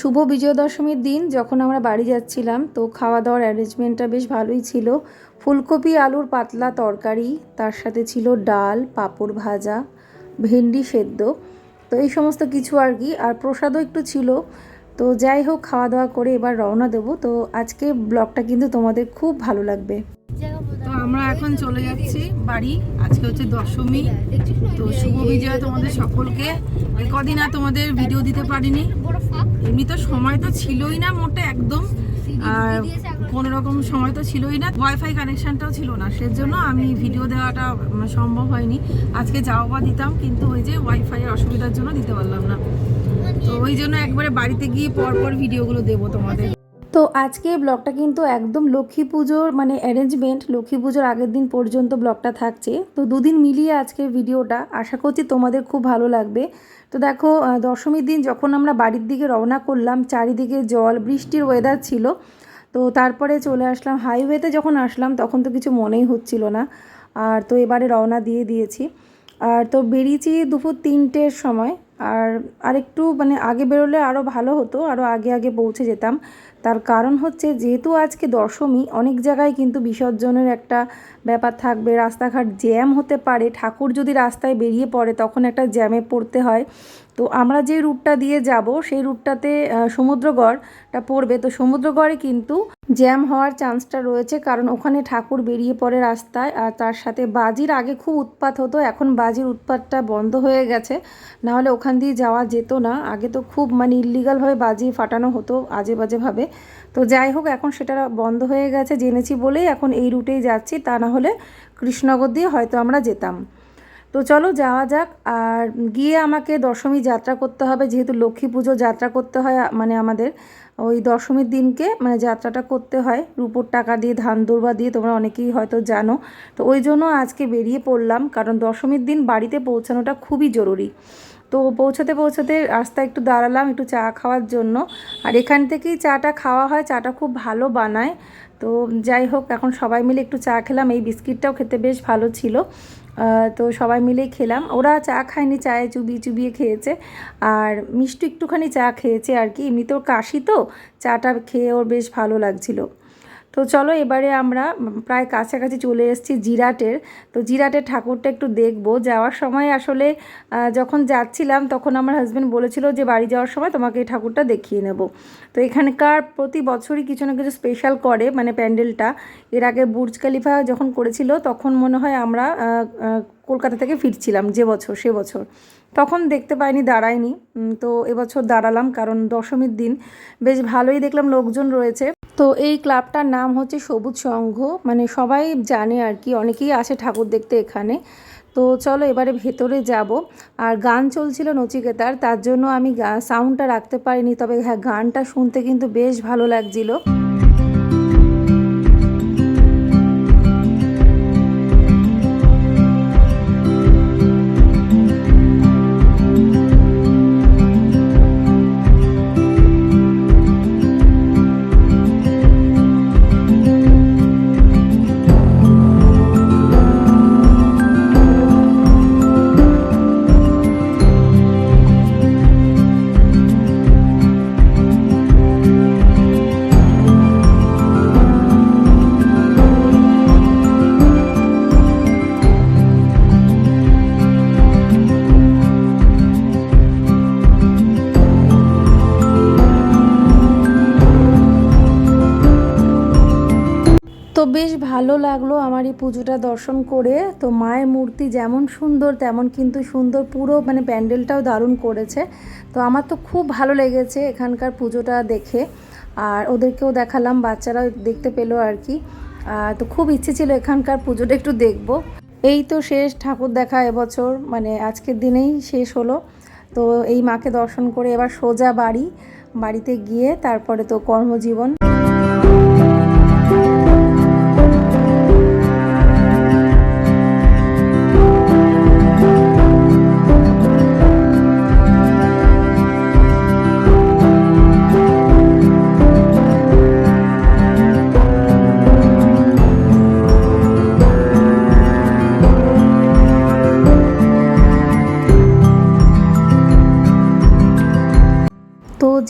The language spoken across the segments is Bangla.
শুভ বিজয় দশমীর দিন, যখন আমরা বাড়ি যাচ্ছিলাম, তো খাওয়া দাওয়ার অ্যারেঞ্জমেন্টটা বেশ ভালোই ছিল। ফুলকপি, আলুর পাতলা তরকারি, তার সাথে ছিল ডাল, পাঁপড় ভাজা, ভেন্ডি সেদ্ধ, তো এই সমস্ত কিছু আর কি, আর প্রসাদও একটু ছিল। তো যাই হোক খাওয়া দাওয়া করে এবার রওনা দেবো। তো আজকে ব্লগটা কিন্তু তোমাদের খুব ভালো লাগবে। তো আমরা এখন চলে যাচ্ছি বাড়ি। আজকে হচ্ছে দশমী। তো শুভ বিজয় তোমাদের সকলকে। কদিন আর তোমাদের ভিডিও দিতে পারিনি। এমনি তো সময় তো ছিলই না মোটে একদম। আর কোনো রকম সময় তো ছিলই না। ওয়াইফাই কানেকশানটাও ছিল না। সেজন্য আমি ভিডিও দেওয়াটা সম্ভব হয়নি। আজকে যাওয়া বা দিতাম, কিন্তু ওই যে ওয়াইফাই এর অসুবিধার জন্য দিতে পারলাম না। তো ওই জন্য একবারে বাড়িতে গিয়ে পরপর ভিডিওগুলো দেবো তোমাদের। তো আজকে ব্লগটা কিন্তু একদম লক্ষ্মী পুজোর মানে অ্যারেঞ্জমেন্ট লক্ষ্মী পুজোর আগের দিন পর্যন্ত ব্লগটা থাকছে। তো দুদিন মিলিয়ে আজকের ভিডিওটা, আশা করছি তোমাদের খুব ভালো লাগবে। তো দেখো দশমীর দিন যখন আমরা বাড়ির দিকে রওনা করলাম, চারিদিকে জল, বৃষ্টির ওয়েদার ছিল, তো তারপরে চলে আসলাম। হাইওয়েতে যখন আসলাম, তখন তো কিছু মনেই হচ্ছিল না। আর তো এবারে রওনা দিয়ে দিয়েছি। আর তো বেরিয়েছি দুপুর তিনটের সময়। আর আরেকটু মানে আগে বেরোলে আরও ভালো হতো আরও আগে আগে পৌঁছে যেতাম। তার কারণ হচ্ছে যেহেতু আজকে দশমী, অনেক জায়গায় কিন্তু বিসর্জনের একটা ব্যাপার থাকবে, রাস্তাঘাট জ্যাম হতে পারে। ঠাকুর যদি রাস্তায় বেরিয়ে পড়ে, তখন একটা জ্যামে পড়তে হয়। তো আমরা যে রুটটা দিয়ে যাব, সেই রুটটাতে সমুদ্রগড়টা পড়বে। তো সমুদ্রগড়ে কিন্তু জ্যাম হওয়ার চান্সটা রয়েছে, কারণ ওখানে ঠাকুর বেরিয়ে পড়ে রাস্তায়, আর তার সাথে বাজির আগে খুব উৎপাত হতো, এখন বাজির উৎপাতটা বন্ধ হয়ে গেছে। নাহলে ওখান দিয়ে যাওয়া যেত না। আগে তো খুব মানে ইলিগালভাবে বাজি ফাটানো হতো আজে বাজেভাবে তো যাই হোক, এখন সেটা বন্ধ হয়ে গেছে, জেনেছি বলেই এখন এই রুটেই যাচ্ছি। তা না হলে কৃষ্ণনগর দিয়ে হয়তো আমরা যেতাম। তো চলো যাওয়া যাক। আর গিয়ে আমাকে দশমী যাত্রা করতে হবে, যেহেতু লক্ষ্মী পুজো যাত্রা করতে হয় মানে আমাদের ওই দশমীর দিনকে মানে যাত্রাটা করতে হয়। রুপোর টাকা দিয়ে ধান দৌড়বা দিয়ে, তোমরা অনেকেই হয়তো জানো। তো ওই জন্য আজকে বেরিয়ে পড়লাম, কারণ দশমীর দিন বাড়িতে পৌঁছানোটা খুবই জরুরি। তো পৌঁছাতে পৌঁছাতে রাস্তায় একটু দাঁড়ালাম, একটু চা খাওয়ার জন্য। আর এখান থেকেই চাটা খাওয়া হয়, চাটা খুব ভালো বানায়। তো যাই হোক, এখন সবাই মিলে একটু চা খেলাম, এই বিস্কিটটাও খেতে বেশ ভালো ছিল। তো সবাই মিলেই খেলাম। ওরা চা খায়নি, চায়ে চুবিয়ে চুবিয়ে খেয়েছে। আর মিষ্টি একটুখানি চা খেয়েছে আর কি। এমনিতেও কাশি তো। চাটা খেয়ে ওর বেশ ভালো লাগছিল। তো চলো এবারে আমরা প্রায় কাছাকাছি চলে এসেছি জিরাটের। তো জিরাটের ঠাকুরটা একটু দেখব। যাওয়ার সময় আসলে যখন যাচ্ছিলাম তখন আমার হাজব্যান্ড বলেছিল যে বাড়ি যাওয়ার সময় তোমাকে এই ঠাকুরটা দেখিয়ে নেব। তো এখানকার প্রতি বছরই কিছু না কিছু স্পেশাল করে মানে প্যান্ডেলটা। এর আগে বুর্জ খালিফা যখন করেছিল তখন মনে হয় আমরা কলকাতা থেকে ফিরছিলাম যে বছর, সে বছর। তখন দেখতে পাইনি, দাঁড়ায়নি। তো এবছর দাঁড়ালাম কারণ দশমীর দিন। বেশ ভালোই দেখলাম লোকজন রয়েছে। তো এই ক্লাবটার নাম হচ্ছে সবুজ সংঘ। মানে সবাই জানে আর কি অনেকেই আসে ঠাকুর দেখতে এখানে। তো চলো এবারে ভেতরে যাব। আর গান চলছিল নচিকেতার, তার জন্য আমি সাউন্ডটা রাখতে পারিনি, তবে হ্যাঁ গানটা শুনতে কিন্তু বেশ ভালো লাগছিল। ভালো লাগল আমার এই পুজোটা দর্শন করে। তো মায়ের মূর্তি যেমন সুন্দর, তেমন কিন্তু সুন্দর পুরো মানে প্যান্ডেলটাও দারুণ করেছে। তো আমার তো খুব ভালো লেগেছে এখানকার পুজোটা দেখে। আর ওদেরকেও দেখালাম, বাচ্চারাও দেখতে পেল আর কি। তো খুব ইচ্ছে ছিল এখানকার পুজোটা একটু দেখব। এই তো শেষ, ঠাকুর দেখা এবছর মানে আজকের দিনেই শেষ হলো। তো এই মাকে দর্শন করে এবার সোজা বাড়ি, বাড়িতে গিয়ে তারপরে তো কর্মজীবন।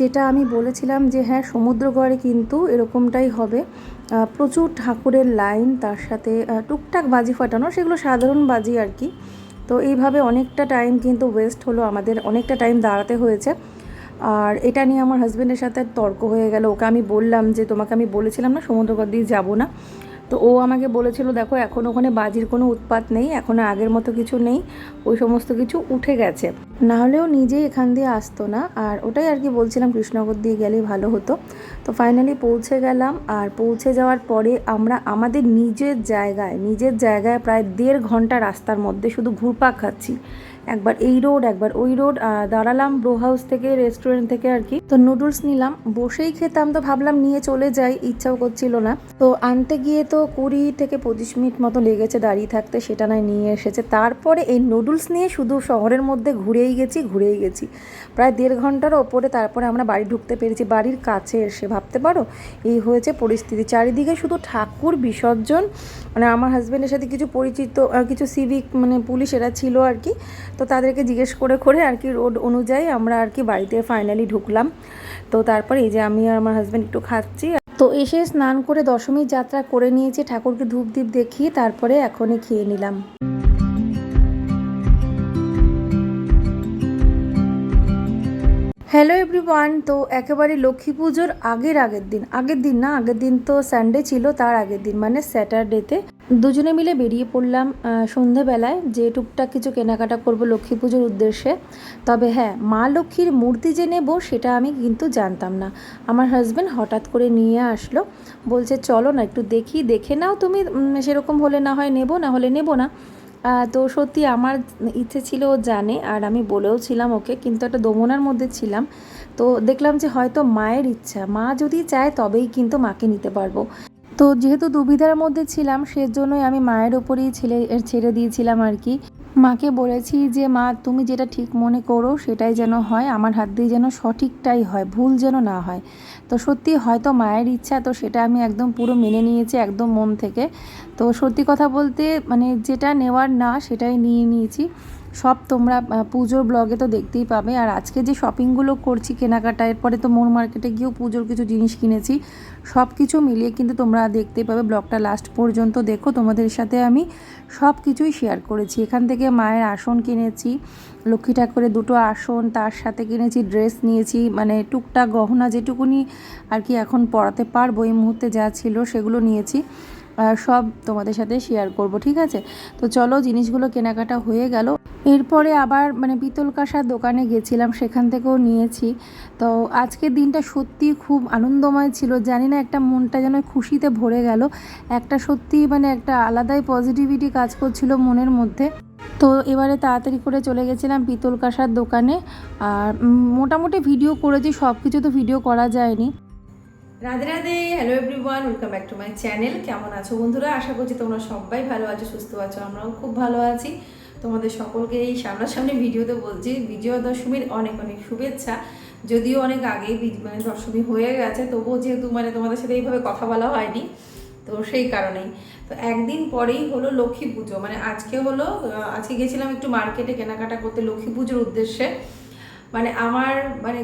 যেটা আমি বলেছিলাম যে হ্যাঁ সমুদ্রগড়ে কিন্তু এরকমটাই হবে। প্রচুর ঠাকুরের লাইন, তার সাথে টুকটাক বাজি ফাটানো, সেগুলো সাধারণ বাজি আর কি। তো এইভাবে অনেকটা টাইম কিন্তু ওয়েস্ট হলো, আমাদের অনেকটা টাইম দাঁড়াতে হয়েছে। আর এটা নিয়ে আমার হাজব্যান্ডের সাথে তর্ক হয়ে গেল। ওকে আমি বললাম যে, তোমাকে আমি বলেছিলাম না, সমুদ্রগড় দিয়ে যাব না। তো ও আমাকে বলেছিল, দেখো, এখন ওখানে বাজির কোনো উৎপাত নেই, এখন আগের মতো কিছু নেই, ওই সমস্ত কিছু উঠে গেছে। না হলেও নিজেই এখান দিয়ে আসতো না, আর ওটাই আর কি বলছিলাম, কৃষ্ণনগর দিয়ে গেলেই ভালো হতো। তো ফাইনালি পৌঁছে গেলাম, আর পৌঁছে যাওয়ার পরে আমরা আমাদের নিজের জায়গায় নিজের জায়গায় প্রায় দেড় ঘণ্টা রাস্তার মধ্যে শুধু ঘুরপাক খাচ্ছি। একবার এই রোড, একবার ওই রোড দাঁড়ালাম ব্রো হাউস থেকে, রেস্টুরেন্ট থেকে আর কি। তো নুডলস নিলাম, বসেই খেতাম তো ভাবলাম নিয়ে চলে যাই, ইচ্ছাও করছিল না। তো আনতে গিয়ে তো কুড়ি থেকে পঁচিশ মিনিট মতো লেগেছে দাঁড়িয়ে থাকতে, সেটা নয়, নিয়ে এসেছে। তারপরে এই নুডলস নিয়ে শুধু শহরের মধ্যে ঘুরেই গেছি ঘুরেই গেছি। প্রায় দেড় ঘণ্টার ওপরে তারপরে আমরা বাড়ি ঢুকতে পেরেছি, বাড়ির কাছে এসে, ভাবতে পারো? এই হয়েছে পরিস্থিতি। চারিদিকে শুধু ঠাকুর, বিসর্জন মানে আমার হাজব্যান্ডের সাথে কিছু পরিচিত কিছু সিভিক মানে পুলিশ এরা ছিল আর কি। তো তাদেরকে জিজ্ঞেস করে করে আর কি রোড অনুযায়ী আমরা আর কি বাড়িতে ফাইনালি ঢুকলাম। তো তারপরে এই যে আমি আর আমার হাজব্যান্ড একটু খাচ্ছি। তো এসে স্নান করে দশমীর যাত্রা করে নিয়েছি, ঠাকুরকে ধূপ দ্বীপ দেখিয়ে তারপরে এখনই খেয়ে নিলাম। হ্যালো এভরিওয়ান তো একেবারে লক্ষ্মী পুজোর আগের আগের দিন আগের দিন না, আগের দিন তো সানডে ছিল, তার আগের দিন মানে স্যাটারডেতে দুজনে মিলে বেরিয়ে পড়লাম সন্ধেবেলায় যে টুকটাক কিছু কেনাকাটা করব লক্ষ্মী পুজোর উদ্দেশ্যে। তবে হ্যাঁ মা লক্ষ্মীর মূর্তি যে নেব সেটা আমি কিন্তু জানতাম না। আমার হাজব্যান্ড হঠাৎ করে নিয়ে আসলো, বলছে, চলো না, একটু দেখি, দেখে নাও তুমি সেরকম হলে না হয় নেব, না হলে নেব না। তো সত্যি আমার ইচ্ছে ছিল ও জানে, আর আমি বলেও ছিলাম ওকে, কিন্তু একটা দমনার মধ্যে ছিলাম। তো দেখলাম যে হয়তো মায়ের ইচ্ছা, মা যদি চায় তবেই কিন্তু মাকে নিতে পারব। তো যেহেতু দুবিধার মধ্যে ছিলাম, সেজন্যই আমি মায়ের ওপরেই ছেলে ছেড়ে দিয়েছিলাম আর কি। মাকে বলেছি যে, মা, তুমি যেটা ঠিক মনে করো, সেটাই যেন হয়। আমার হাত দিয়ে যেন সঠিকটাই হয়, ভুল যেন না হয়। তো সত্যি হয়তো মায়ের ইচ্ছা, তো সেটা আমি একদম পুরো মেনে নিয়েছি, একদম মন থেকে। তো সত্যি কথা বলতে মানে যেটা নেওয়ার না, সেটাই নিয়ে নিয়েছি। সব তোমরা পুজোর ব্লগে তো দেখতেই পাবে। আর আজকে যে শপিংগুলো করছি কেনাকাটা, এরপরে তো মোর মার্কেটে গিয়েও পুজোর কিছু জিনিস কিনেছি। সব কিছু মিলিয়ে কিন্তু তোমরা দেখতেই পাবে ব্লগটা লাস্ট পর্যন্ত দেখো। তোমাদের সাথে আমি সব কিছুই শেয়ার করেছি। এখান থেকে মায়ের আসন কিনেছি, লক্ষ্মী ঠাকুরের দুটো আসন, তার সাথে কিনেছি ড্রেস নিয়েছি মানে টুকটাক গহনা যেটুকুনি আর কি এখন পরাতে পারব এই মুহূর্তে যা ছিল সেগুলো নিয়েছি। সব তোমাদের সাথে শেয়ার করব, ঠিক আছে? তো চলো, জিনিসগুলো কেনাকাটা হয়ে গেল। এরপরে আবার মানে পিতল কাঁসার দোকানে গেছিলাম, সেখান থেকেও নিয়েছি। তো আজকের দিনটা সত্যি খুব আনন্দময় ছিল। জানি না একটা মনটা যেন খুশিতে ভরে গেল। একটা সত্যি মানে একটা আলাদাই পজিটিভিটি কাজ করছিল মনের মধ্যে। তো এবারে তাড়াতাড়ি করে চলে গেছিলাম পিতল কাঁসার দোকানে। আর মোটামুটি ভিডিও করেছি সব কিছু তো ভিডিও করা যায়নি। Radhe Radhe hello everyone welcome back to my channel কেমন আছো বন্ধুরা? আশা করছি তোমরা সবাই ভালো আছো, সুস্থ আছো, আমরাও খুব ভালো আছি। তোমাদের সকলকে এই সামনাসামনি ভিডিওতে বলছি বিজয়া দশমীর অনেক অনেক শুভেচ্ছা। যদিও অনেক আগেই মানে দশমী হয়ে গেছে, তবুও যেহেতু মানে তোমাদের সাথে এইভাবে কথা বলা হয়নি, তো সেই কারণেই। তো একদিন পরেই হলো লক্ষ্মী পুজো মানে আজকে হলো আজকে গেছিলাম একটু মার্কেটে কেনাকাটা করতে লক্ষ্মী পুজোর উদ্দেশ্যে। মানে আমার মানে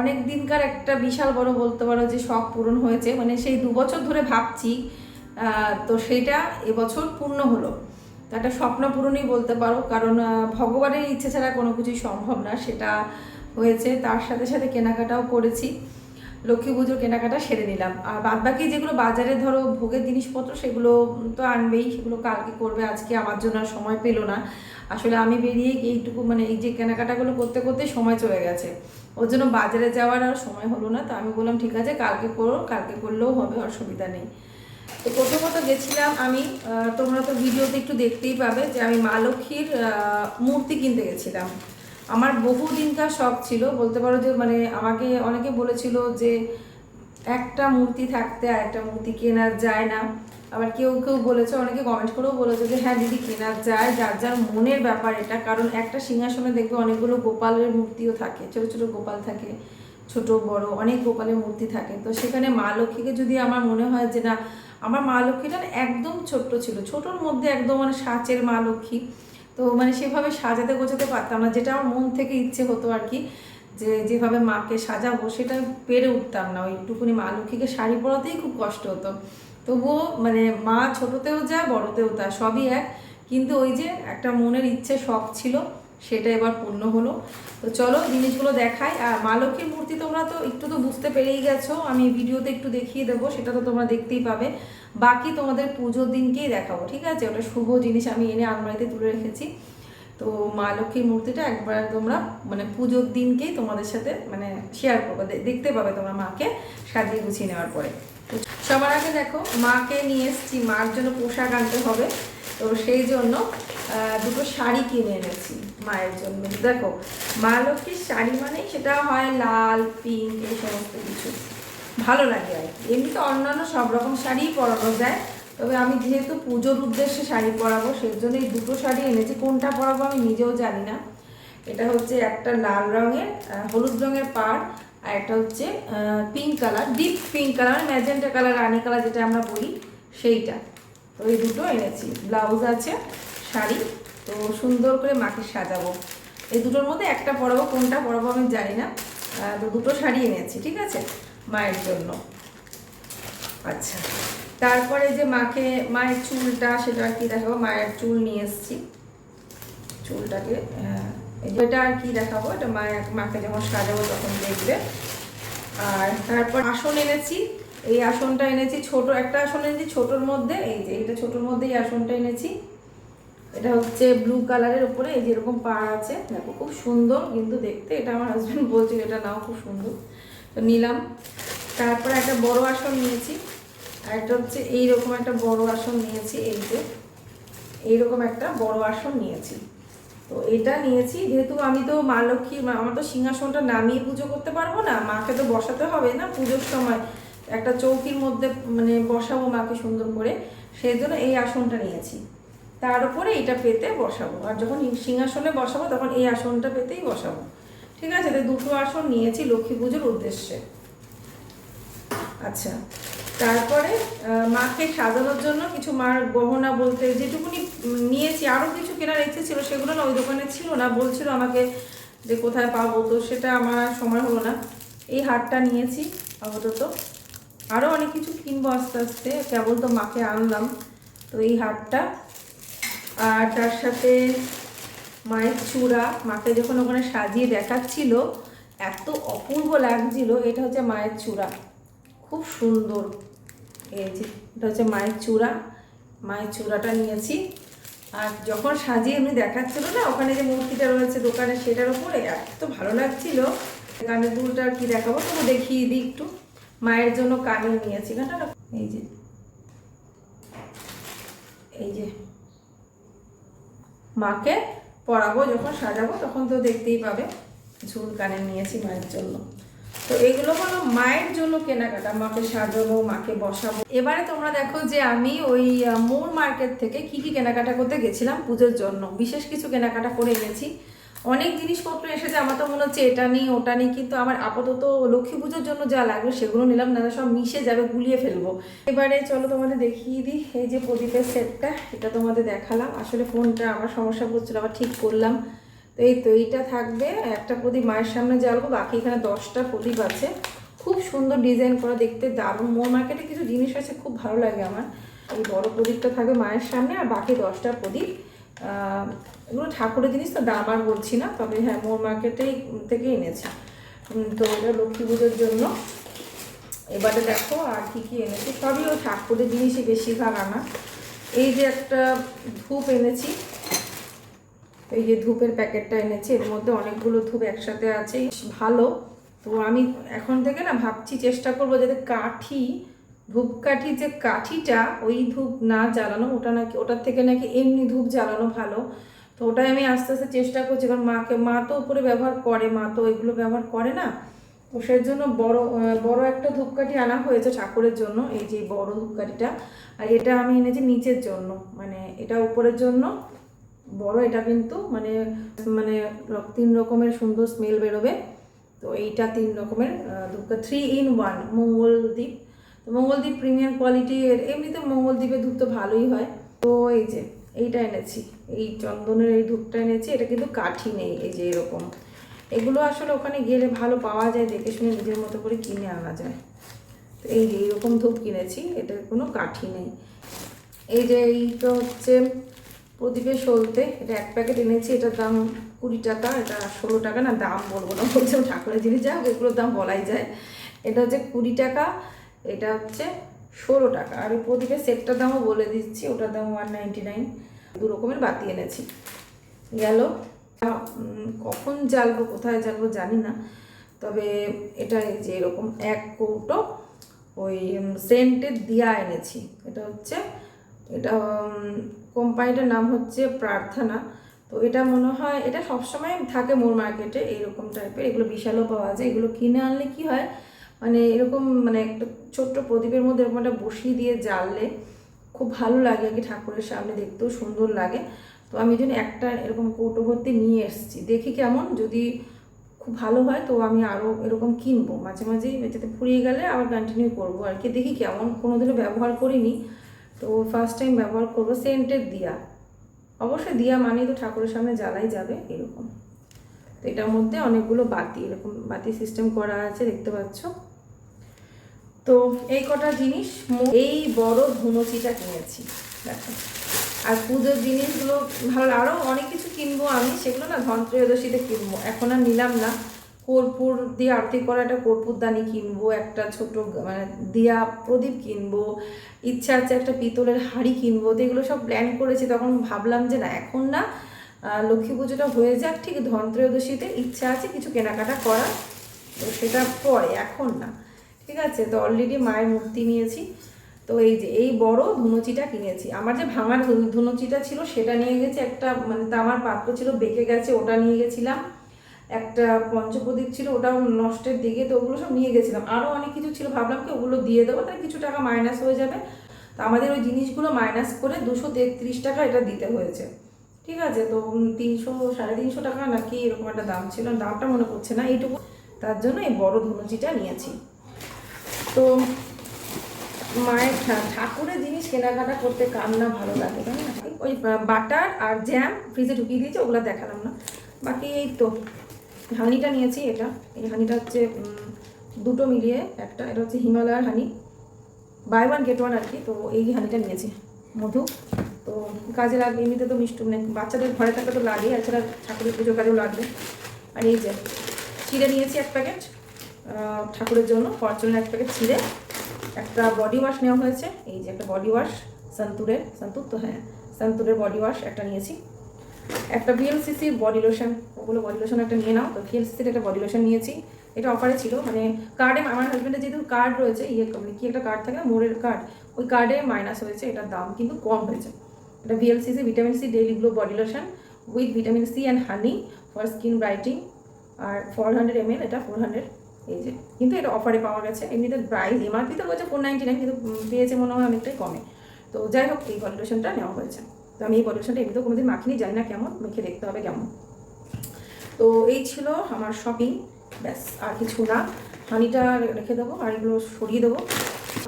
অনেক দিনকার একটা বিশাল বড় বলতে পারো যে শখ পূরণ হয়েছে। মানে সেই দু বছর ধরে ভাবছি তো সেটা এবছর পূর্ণ হলো। তো একটা স্বপ্ন পূরণই বলতে পারো, কারণ ভগবানের ইচ্ছে ছাড়া কোনো কিছুই সম্ভব না। সেটা হয়েছে, তার সাথে সাথে কেনাকাটাও করেছি। লক্ষ্মী পুজোর কেনাকাটা সেরে নিলাম। আর বাদ বাকি যেগুলো বাজারে ধরো ভোগের জিনিসপত্র, সেগুলো তো আনবেই, সেগুলো কালকে করবে, আজকে আমার জন্য আর সময় পেল না। আসলে আমি বেরিয়ে এইটুকু মানে এই যে কেনাকাটাগুলো করতে করতে সময় চলে গেছে। ওর জন্য বাজারে যাওয়ার আর সময় হলো না, তো আমি বললাম, ঠিক আছে, কালকে করো, কালকে করলেও হবে অসুবিধা নেই। তো প্রথমত গেছিলাম আমি তোমরা তো ভিডিওতে একটু দেখতেই পাবে যে আমি মা লক্ষ্মীর মূর্তি কিনতে গেছিলাম। আমার বহু দিনকার শখ ছিল, বলতে পারো যে মানে আমাকে অনেকে বলেছিল যে একটা মূর্তি থাকতে আর একটা মূর্তি কেনা যায় না। আবার কেউ কেউ বলেছে, অনেকে কমেন্ট করেও বলেছে যে হ্যাঁ দিদি কেনা যায়, যার যার মনের ব্যাপার এটা। কারণ একটা সিংহাসনে দেখবে অনেকগুলো গোপালের মূর্তিও থাকে, ছোট ছোট গোপাল থাকে, ছোট, বড়, অনেক গোপালের মূর্তি থাকে। তো সেখানে মা লক্ষ্মীকে যদি আমার মনে হয় যে, না, আমার মা লক্ষ্মীটা একদম ছোট্ট ছিল। ছোটোর মধ্যে একদম মানে সাঁচের মা লক্ষ্মী। তো মানে সেভাবে সাজাতে গোছাতে পারতাম না। যেটা আমার মন থেকে ইচ্ছে হতো আর কি, যে যেভাবে মাকে সাজাবো সেটা পেরে উঠতাম না। ওইটুকুনি মা লক্ষ্মীকে শাড়ি পরাতেই খুব কষ্ট হতো। তবুও মানে মা ছোটতেও যা বড়তেও তা, সবই এক। কিন্তু ওই যে একটা মনের ইচ্ছে, শখ ছিল, সেটা এবার পূর্ণ হলো। তো চলো জিনিসগুলো দেখাই। আর মা লক্ষ্মীর মূর্তি তোমরা তো একটু তো বুঝতে পেরেই গেছো। আমি ভিডিওতে একটু দেখিয়ে দেবো, সেটা তো তোমরা দেখতেই পাবে। বাকি তোমাদের পুজোর দিনকেই দেখাবো, ঠিক আছে? ওটা শুভ জিনিস আমি এনে আলমারিতে তুলে রেখেছি। তো মা লক্ষ্মীর মূর্তিটা একবার তোমরা মানে পুজোর দিনকেই তোমাদের সাথে মানে শেয়ার করব। দেখতে পাবে তোমরা মাকে সাজিয়ে গুছিয়ে নেওয়ার পরে। সবার আগে দেখো, মাকে নিয়ে এসেছি। মার জন্য পোশাক আনতে হবে। তো সেই জন্য দুটো শাড়ি কিনে এনেছি মায়ের জন্য। দেখো, মা লক্ষ্মীর শাড়ি মানেই সেটা হয় লাল পিঙ্ক এই সমস্ত কিছু। ভালো লাগে আর কি। এমনিতে অন্যান্য সব রকম শাড়িই পরানো যায়, তবে আমি যেহেতু পুজোর উদ্দেশ্যে শাড়ি পরাবো সেই জন্য এই দুটো শাড়ি এনেছি। কোনটা পরাবো আমি নিজেও জানি না। এটা হচ্ছে একটা লাল রঙের হলুদ রঙের পাড়, আর একটা হচ্ছে pink colour deep pink colour magenta colour রানি কালার যেটা আমরা বলি, সেইটা। তো এই দুটো এনেছি। ব্লাউজ আছে, শাড়ি, তো সুন্দর করে মাকে সাজাবো। এই দুটোর মধ্যে একটা পরাবো, কোনটা পরাবো আমি জানি না। তো দুটো শাড়ি এনেছি, ঠিক আছে? মায়ের জন্য। আচ্ছা। তারপরে যে মাকে মায়ের চুলটা সেটা আর কি দেখাবো? মায়ের চুল নিয়ে এসেছি। চুলটাকে হ্যাঁ, এটা আর কি দেখাবো? এটা মায়ের মাকে যখন সাজাবো তখন দেখবে। আর তারপর আসন এনেছি। এই আসনটা এনেছি ছোট একটা আসন এনেছি ছোটোর মধ্যে। এই যে এটা ছোটোর মধ্যে এই আসনটা এনেছি। এটা হচ্ছে ব্লু কালারের উপরে এই যে এরকম পাড় আছে। দেখো খুব সুন্দর কিন্তু দেখতে। এটা আমার হাজব্যান্ড বলছিল এটা নাও খুব সুন্দর। তো নিলাম। তারপরে একটা বড় আসন নিয়েছি। আর একটা হচ্ছে এইরকম একটা বড় আসন নিয়েছি, এই যে। এইরকম একটা বড় আসন নিয়েছি। তো এটা নিয়েছি, যেহেতু আমি তো মা লক্ষ্মী আমার তো সিংহাসনটা নামিয়ে পুজো করতে পারব না, মাকে তো বসাতে হবে না পুজোর সময়। একটা চৌকির মধ্যে মানে বসাবো মাকে সুন্দর করে। সেই জন্য এই আসনটা নিয়েছি। তার উপরে এটা পেতে বসাবো। আর যখন সিংহাসনে বসাবো, তখন এই আসনটা পেতেই বসাবো। ঠিক আছে? দুটো আসন নিয়েছি লক্ষ্মী পুজোর উদ্দেশ্যে। আচ্ছা তারপরে মাকে সাজানোর জন্য কিছু মার গহনা বলতে যেটুকুনি নিয়েছি আরও কিছু কেনার ইচ্ছে ছিল, সেগুলো না ওই দোকানে ছিল না। বলছিল আমাকে যে কোথায় পাবো, তো সেটা আমার সময় হলো না। এই হারটা নিয়েছি আপাতত। আরও অনেক কিছু কিনবো আস্তে আস্তে, কেবল তো মাকে আনলাম। তো এই হারটা, আর তার সাথে মায়ের চূড়া, মাকে যখন ওখানে সাজিয়ে দেখাচ্ছিল, এত অপূর্ব লাগছিল, এটা হচ্ছে মায়ের চূড়া। খুব সুন্দর। এই যে, এটা হচ্ছে মায়ের চূড়া। মায়ের চূড়াটা নিয়েছি। আর যখন সাজিয়ে এমনি দেখাচ্ছিল না, ওখানে যে মূর্তিটা রয়েছে দোকানে, সেটার উপরে এত ভালো লাগছিল। কানের দুলটা কি দেখাবো, তবু দেখিয়ে দিই একটু। মায়ের জন্য কানের নিয়েছি কানটা এই যে। এই যে। মাকে পরাবো, যখন সাজাবো তখন তো দেখতেই পাবে, ঝুল কানে নিয়েছি মায়ের জন্য। তো এগুলো হলো মায়ের জন্য কেনাকাটা, মাকে সাজাবো, মাকে বসাবো। এবারে তোমরা দেখো যে আমি ওই মোর মার্কেট থেকে কি কি কেনাকাটা করতে গেছিলাম পুজোর জন্য। বিশেষ কিছু কেনাকাটা করে এনেছি। অনেক জিনিসপত্র এসেছে, আমার তো মনে হচ্ছে এটা নেই, ওটা নেই, কিন্তু আমার আপাতত লক্ষ্মী পুজোর জন্য যা লাগবে সেগুলো নিলাম, না সব মিশে যাবে, গুলিয়ে ফেলব। এবারে চলো তোমাদের দেখিয়ে দিই, এই যে প্রদীপের সেটটা এটা তোমাদের দেখালাম। আসলে ফোনটা আমার সমস্যা করছিল, আবার ঠিক করলাম। তো এই তো এইটা থাকবে, একটা প্রদীপ মায়ের সামনে জ্বালবো, বাকি এখানে দশটা প্রদীপ আছে। খুব সুন্দর ডিজাইন করা, দেখতে দারুণ। মোর মার্কেটে কিছু জিনিস আছে, খুব ভালো লাগে আমার। এই বড় প্রদীপটা থাকবে মায়ের সামনে, আর বাকি দশটা প্রদীপ। এগুলো ঠাকুরের জিনিস তো দাম আর বলছি না, তবে হ্যাঁ মোর মার্কেটেই থেকে এনেছি। তো এটা লক্ষ্মী পুজোর জন্য। এবারে দেখো আর কি কি এনেছি। সবই ও ঠাকুরের জিনিসই বেশিরভাগ আনা। এই যে একটা ধূপ এনেছি, এই যে ধূপের প্যাকেটটা এনেছি, এর মধ্যে অনেকগুলো ধূপ একসাথে আছে। ভালো। তো আমি এখন থেকে না ভাবছি চেষ্টা করব যাতে কাঠি ধূপকাঠি যে কাঠিটা, ওই ধূপ না জ্বালানো, ওটা নাকি, ওটার থেকে নাকি এমনি ধূপ জ্বালানো ভালো। তো ওটাই আমি আস্তে আস্তে চেষ্টা করছি, কারণ মাকে, মা তো উপরে ব্যবহার করে, মা তো এগুলো ব্যবহার করে না। তো সেই জন্য বড় বড় একটা ধূপকাঠি আনা হয়েছে ঠাকুরের জন্য, এই যে বড় ধূপকাঠিটা। আর এটা আমি এনেছি নিচের জন্য মানে এটা উপরের জন্য। বড়, এটা কিন্তু মানে মানে তিন রকমের সুন্দর স্মেল বেরোবে। তো এইটা তিন রকমের ধূপকা থ্রি ইন ওয়ান মঙ্গলদ্বীপ তো মঙ্গলদ্বীপ প্রিমিয়াম কোয়ালিটির এমনিতে মঙ্গলদ্বীপের ধূপ তো ভালোই হয়। তো এই যে, এইটা এনেছি। এই চন্দনের এই ধূপটা এনেছি, এটা কিন্তু কাঠি নেই, এই যে এরকম। এগুলো আসলে ওখানে গেলে ভালো পাওয়া যায়, দেখে শুনে নিজের মতো করে কিনে আনা যায়। তো এই যে এইরকম ধূপ কিনেছি, এটার কোনো কাঠি নেই। এই যে এইটা হচ্ছে প্রদীপের সলতে, এটা এক প্যাকেট এনেছি, এটার দাম কুড়ি টাকা, এটা ষোলো টাকা, না দাম বলব না, বলছে ঠাকুরের জিনিস যা এগুলোর দাম বলাই যায়। এটা হচ্ছে কুড়ি টাকা এটা হচ্ছে ষোলো টাকা। আর প্রদীপের সেটটার দামও বলে দিচ্ছি, ওটার দাম ওয়ান নাইনটি নাইন দু রকমের বাতি এনেছি। গেল। কখন জ্বালবো, কোথায় জ্বালবো জানি না। তবে এটা যে এরকম এক কৌটো ওই সেন্টের দিয়া এনেছি। এটা হচ্ছে, এটা কোম্পানিটার নাম হচ্ছে প্রার্থনা। তো এটা মনে হয়, এটা সবসময় থাকে মোর মার্কেটে, এরকম টাইপের এগুলো বিশালও পাওয়া যায়। এগুলো কিনে আনলে কি হয় মানে এরকম মানে একটা ছোট্ট প্রদীপের মধ্যে এরকম একটা বসিয়ে দিয়ে জ্বাললে খুব ভালো লাগে আর কি ঠাকুরের সামনে দেখতেও সুন্দর লাগে। তো আমি জন্য একটা এরকম কৌটো ভর্তি নিয়ে এসেছি। দেখি কেমন, যদি খুব ভালো হয় তো আমি আরও এরকম কিনবো। মাঝে মাঝেই যাতে ফুরিয়ে গেলে আবার কন্টিনিউ করব আর কি। দেখি কেমন, কোনোদিনও ব্যবহার করিনি। তো ফার্স্ট টাইম ব্যবহার করব সেন্টের দিয়া। অবশ্যই দিয়া মানেই তো ঠাকুরের সামনে জ্বালাই যাবে এরকম। তো এটার মধ্যে অনেকগুলো বাতি, এরকম বাতি সিস্টেম করা আছে, দেখতে পাচ্ছ। তো এই কটা জিনিস এই বড় ধুনুচিটা কিনেছি। দেখো। আর পুজোর জিনিসগুলো ভালো আরও অনেক কিছু কিনবো আমি। সেগুলো না ধনত্রয়োদশীতে কিনবো। এখন আর নিলাম না। কর্পূর দিয়ে আরতি করা একটা কর্পূর দানি কিনবো, একটা ছোট মানে দিয়া প্রদীপ কিনবো, ইচ্ছা আছে একটা পিতলের হাঁড়ি কিনবো। তো এগুলো সব প্ল্যান করেছি। তখন ভাবলাম যে না, এখন না লক্ষ্মী পুজোটা হয়ে যাক। ঠিক ধনত্রয়োদশীতে ইচ্ছা আছে কিছু কেনাকাটা করার। তো সেটা পরে, এখন না। ঠিক আছে? তো অলরেডি মায়ের মূর্তি নিয়েছি। তো এই যে, এই বড় ধুনুচিটা কিনেছি। আমার যে ভাঙার ধুনুচিটা ছিল, সেটা নিয়ে গেছি। একটা মানে তামার পাত্র ছিল, বেঁকে গেছে, ওটা নিয়ে গেছিলাম। একটা পঞ্চপ্রদীপ ছিল, ওটাও নষ্টের দিকে, তো ওগুলো সব নিয়ে গেছিলাম। আরও অনেক কিছু ছিল, ভাবলাম কি ওগুলো দিয়ে দেবো, তাহলে কিছু টাকা মাইনাস হয়ে যাবে। তো আমাদের ওই জিনিসগুলো মাইনাস করে দুশো তেত্রিশ টাকা এটা দিতে হয়েছে। ঠিক আছে? তো তিনশো, সাড়ে তিনশো টাকা নাকি এরকম একটা দাম ছিল। দামটা মনে পড়ছে না, এইটুকু। তার জন্য এই বড় ধুনুচিটা নিয়েছি। তো মায়ের ঠাকুরের জিনিস কেনাকাটা করতে কার না ভালো লাগে তাই না? ওই বাটার আর জ্যাম ফ্রিজে ঢুকিয়ে দিয়েছি, ওগুলো দেখালাম না। বাকি এই তো, হানিটা নিয়েছি এটা। এই হানিটা হচ্ছে দুটো মিলিয়ে একটা, এটা হচ্ছে হিমালয়ার honey. Buy one, get one আর কি, তো এই হানিটা নিয়েছি, মধু। তো কাজে লাগবে, এমনিতে তো মিষ্টি মানে বাচ্চাদের ঘরে থাকলে তো লাগে এছাড়া ঠাকুরের পুজোর কাজেও লাগবে। আর এই যে, চিড়ে নিয়েছি এক প্যাকেট। ঠাকুরের জন্য ফরচুনের এক প্যাকেট চিড়ে, একটা বডি ওয়াশ নেওয়া হয়েছে। এই যে একটা বডি ওয়াশ সন্তুরের, সন্তুর তো হ্যাঁ সন্তুরের বডি ওয়াশ একটা নিয়েছি। একটা ভিএলসিসির বডি লোশন ওগুলো বডি লোশন একটা নিয়ে নাও। তো ভিএলসিসির একটা বডি লোশন নিয়েছি। এটা অফারে ছিল মানে কার্ডে আমার হাজব্যান্ডের যেহেতু কার্ড রয়েছে ইয়ে মানে কি একটা কার্ড থাকে না, মোড়ের কার্ড ওই কার্ডে মাইনাস হয়েছে, এটার দাম কিন্তু কম হয়েছে। এটা VLCC vitamin C daily glow body lotion with vitamin C and honey for skin brightening R four hundred M এটা ফোর হান্ড্রেড এই যে, কিন্তু এটা অফারে পাওয়া গেছে। এমনিতে প্রাইস এমআরপি তো বলছে ফোর নাইনটি নাইন কিন্তু পেয়েছে মনে হয় অনেকটাই কমে। তো যাই হোক, এই বডি নেওয়া হয়েছে। তো আমি এই বডি লোশনটা এমনিতেও কোনোদিন মাখিনি, জানি না কেমন, মেখে দেখতে হবে কেমন। তো এই ছিল আমার শপিং ব্যাস, আর কিছু না। হানিটা রেখে দেবো, আর এগুলো সরিয়ে দেবো।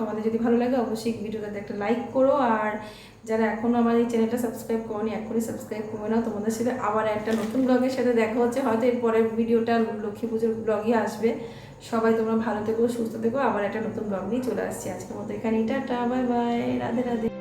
আমাদের যদি ভালো লাগে, অবশ্যই ভিডিওটাতে একটা লাইক করো। আর যারা এখনও আমার এই চ্যানেলটা সাবস্ক্রাইব করোনি এখনই সাবস্ক্রাইব করে নাও। তোমাদের সাথে আবার একটা নতুন ব্লগের সাথে দেখা হচ্ছে। হয়তো এরপরের ভিডিওটা লক্ষ্মী পুজোর ব্লগই আসবে। সবাই তোমরা ভালো থেকো, সুস্থ থেকো। আবার একটা নতুন ব্লগ নিয়ে চলে আসছি। আজকের মতো এখানেই, tata, bye bye, Radhe Radhe.